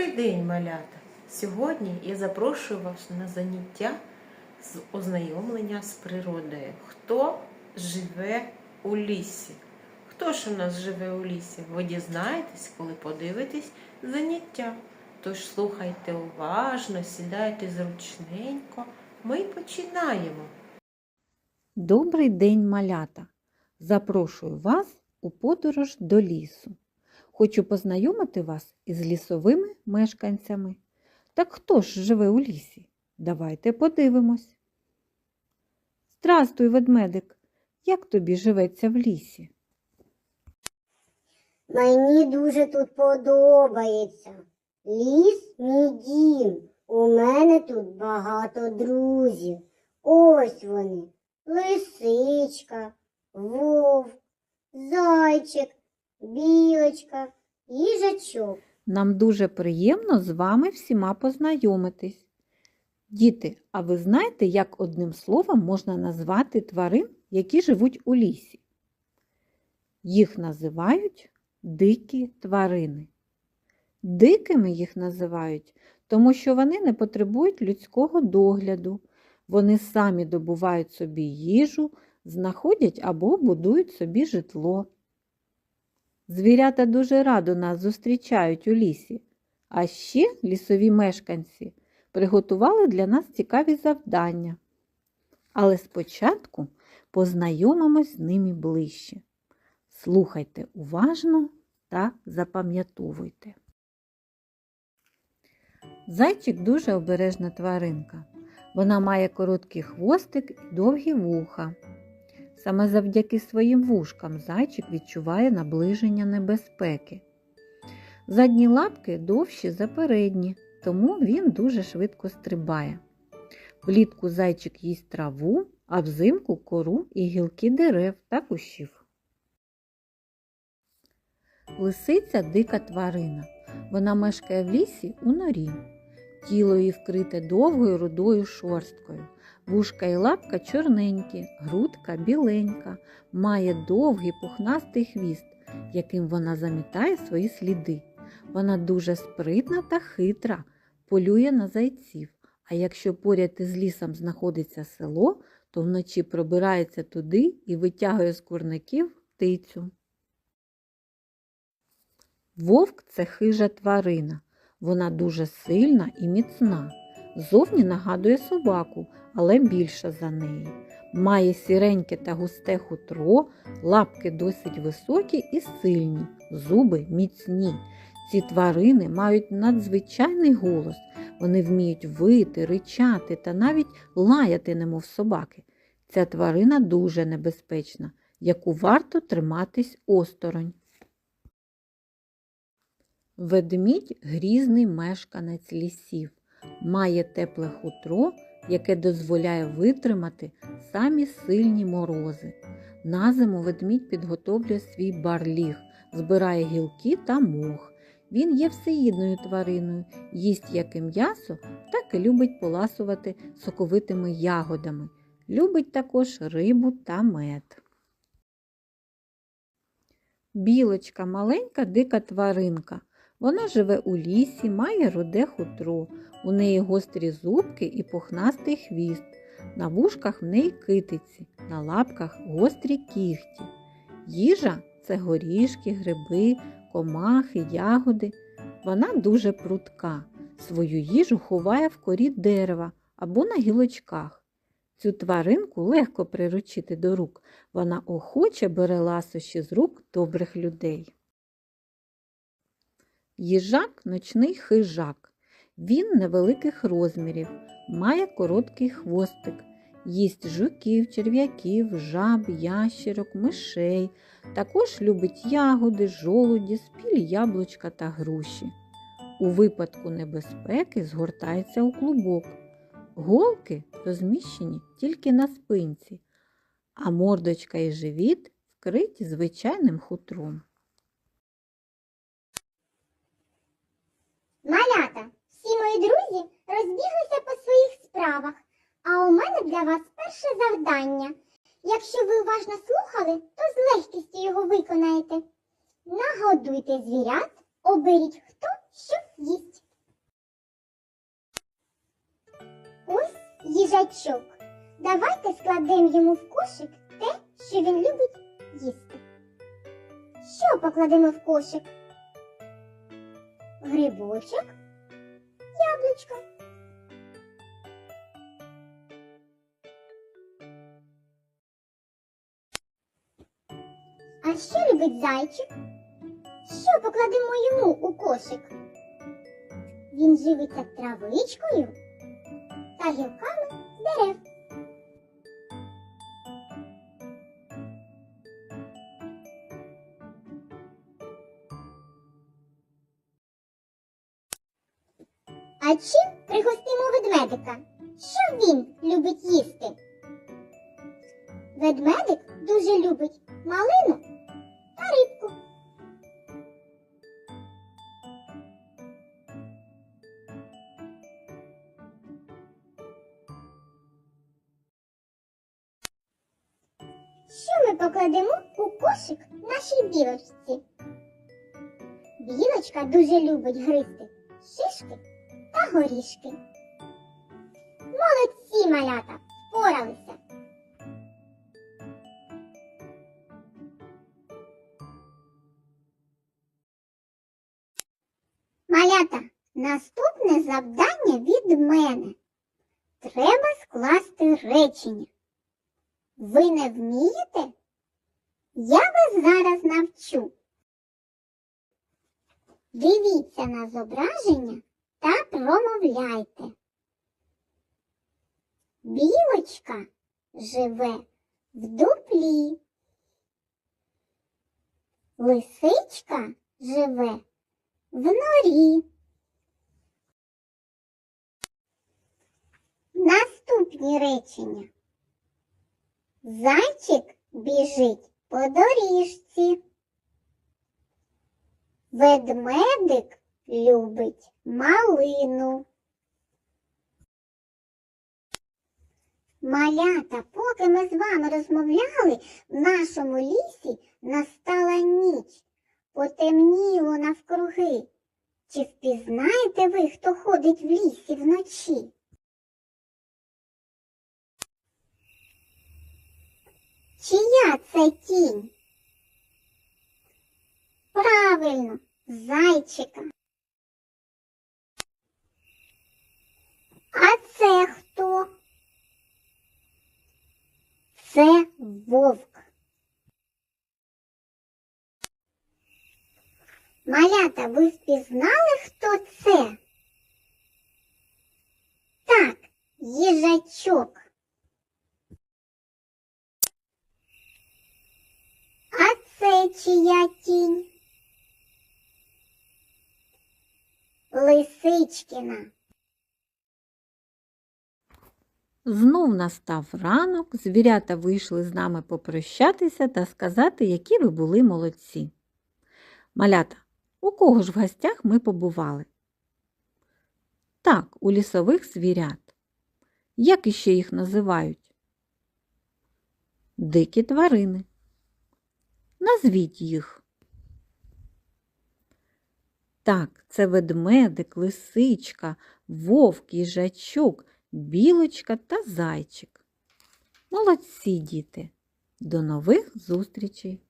Добрий день, малята! Сьогодні я запрошую вас на заняття з ознайомлення з природою. Хто живе у лісі? Хто ж у нас живе у лісі? Ви дізнаєтесь, коли подивитесь заняття. Тож слухайте уважно, сідайте зручненько. Ми починаємо. Добрий день, малята! Запрошую вас у подорож до лісу. Хочу познайомити вас із лісовими мешканцями. Так хто ж живе у лісі? Давайте подивимось. Здрастуй, ведмедик! Як тобі живеться в лісі? Мені дуже тут подобається. Ліс мій дім. У мене тут багато друзів. Ось вони. Лисичка, вовк, зайчик, білочка, їжачок. Нам дуже приємно з вами всіма познайомитись. Діти, а ви знаєте, як одним словом можна назвати тварин, які живуть у лісі? Їх називають дикі тварини. Дикими їх називають, тому що вони не потребують людського догляду. Вони самі добувають собі їжу, знаходять або будують собі житло. Звірята дуже радо нас зустрічають у лісі, а ще лісові мешканці приготували для нас цікаві завдання. Але спочатку познайомимось з ними ближче. Слухайте уважно та запам'ятовуйте. Зайчик дуже обережна тваринка. Вона має короткий хвостик і довгі вуха. Саме завдяки своїм вушкам зайчик відчуває наближення небезпеки. Задні лапки довші за передні, тому він дуже швидко стрибає. Влітку зайчик їсть траву, а взимку кору і гілки дерев та кущів. Лисиця дика тварина. Вона мешкає в лісі у норі. Тіло її вкрите довгою рудою шорсткою. Вушка і лапка чорненькі, грудка біленька, має довгий пухнастий хвіст, яким вона замітає свої сліди. Вона дуже спритна та хитра, полює на зайців. А якщо поряд із лісом знаходиться село, то вночі пробирається туди і витягує з курників птицю. Вовк це хижа тварина. Вона дуже сильна і міцна. Зовні нагадує собаку, але більша за неї. Має сіреньке та густе хутро, лапки досить високі і сильні, зуби міцні. Ці тварини мають надзвичайний голос. Вони вміють вити, ричати та навіть лаяти, немов собаки. Ця тварина дуже небезпечна, яку варто триматись осторонь. Ведмідь грізний мешканець лісів, має тепле хутро, яке дозволяє витримати самі сильні морози. На зиму ведмідь підготовлює свій барліг, збирає гілки та мох. Він є всеїдною твариною, їсть як і м'ясо, так і любить поласувати соковитими ягодами. Любить також рибу та мед. Білочка маленька дика тваринка. Вона живе у лісі, має руде хутро. У неї гострі зубки і пухнастий хвіст. На вушках в неї китиці, на лапках гострі кігті. Їжа це горішки, гриби, комахи, ягоди. Вона дуже прудка. Свою їжу ховає в корі дерева або на гілочках. Цю тваринку легко приручити до рук. Вона охоче бере ласощі з рук добрих людей. Їжак ночний хижак. Він невеликих розмірів, має короткий хвостик, їсть жуків, черв'яків, жаб, ящерок, мишей. Також любить ягоди, жолуді, спіль, яблучка та груші. У випадку небезпеки згортається у клубок. Голки розміщені тільки на спинці, а мордочка і живіт вкриті звичайним хутром. завдання. Якщо ви уважно слухали, то з легкістю його виконаєте. Нагодуйте звірят, оберіть хто що їсть. Ось їжачок. Давайте складемо йому в кошик те, що він любить їсти. Що покладемо в кошик? Грибочок, яблучко. А що любить зайчик? Що покладемо йому у кошик? Він живиться травичкою та гілками дерев. А чим пригостимо ведмедика? Що він любить їсти? Ведмедик дуже любить малину покладемо у кошик нашій білочці? Білочка дуже любить гризти шишки та горішки. Молодці, малята, впоралися. Малята, наступне завдання від мене. Треба скласти речення. Ви не вмієте? Я вас зараз навчу. Дивіться на зображення та промовляйте. Білочка живе в дуплі. Лисичка живе в норі. Наступні речення. Зайчик біжить по доріжці. Ведмедик любить малину. Малята, поки ми з вами розмовляли, в нашому лісі настала ніч. Потемніло навкруги. Чи впізнаєте ви, хто ходить в лісі вночі? Чия це тінь? Правильно, зайчика. А це хто? Це вовк. Малята, ви впізнали, хто це? Так, їжачок. А чия тінь? Лисичкіна. Знов настав ранок, звірята вийшли з нами попрощатися та сказати, які ви були молодці. Малята, у кого ж в гостях ми побували? Так, у лісових звірят. Як іще їх називають? Дикі тварини. Назвіть їх. Так, це ведмедик, лисичка, вовк, їжачок, білочка та зайчик. Молодці, діти! До нових зустрічей!